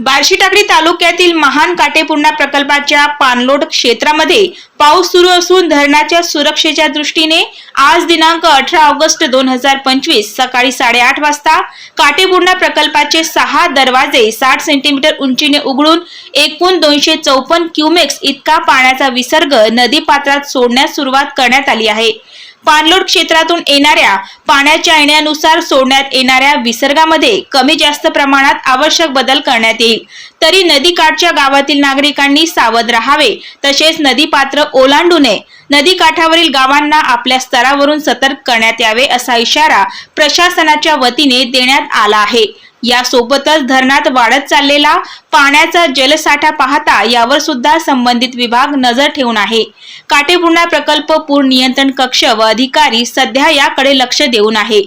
बार्शीटाकडी तालुक्यातील महान काटेपूर्णा प्रकल्पाच्या पाणलोट क्षेत्रामध्ये पाऊस सुरू असून धरणाच्या सुरक्षेच्या दृष्टीने आज दिनांक अठरा ऑगस्ट दोन हजार पंचवीस सकाळी साडेआठ वाजता काटेपूर्णा प्रकल्पाचे सहा दरवाजे साठ सेंटीमीटर उंचीने उघडून एकूण दोनशे चौपन्न क्युमेक्स इतका पाण्याचा विसर्ग नदी पात्रात सोडण्यास सुरुवात करण्यात आली आहे. पाणलोट क्षेत्रातून येणाऱ्या पाण्याच्या येण्यानुसार सोडण्यात येणाऱ्या विसर्गामध्ये कमी जास्त प्रमाणात आवश्यक बदल करण्यात येईल. तरी नदीकाठच्या गावातील नागरिकांनी सावध राहावे. तसेच नदी पात्र ओलांडू नये नदी काठावरील गावांना आपल्या स्तरावरून सतर्क करण्यात यावे असा इशारा प्रशासनाच्या वतीने देण्यात आला आहे. यासोबतच धरणात वाढत चाललेला पाण्याचा जलसाठा पाहता यावर सुद्धा संबंधित विभाग नजर ठेवून आहे. काटेपूर्णा प्रकल्प पूर नियंत्रण कक्ष व अधिकारी सध्या याकडे लक्ष देऊन आहे.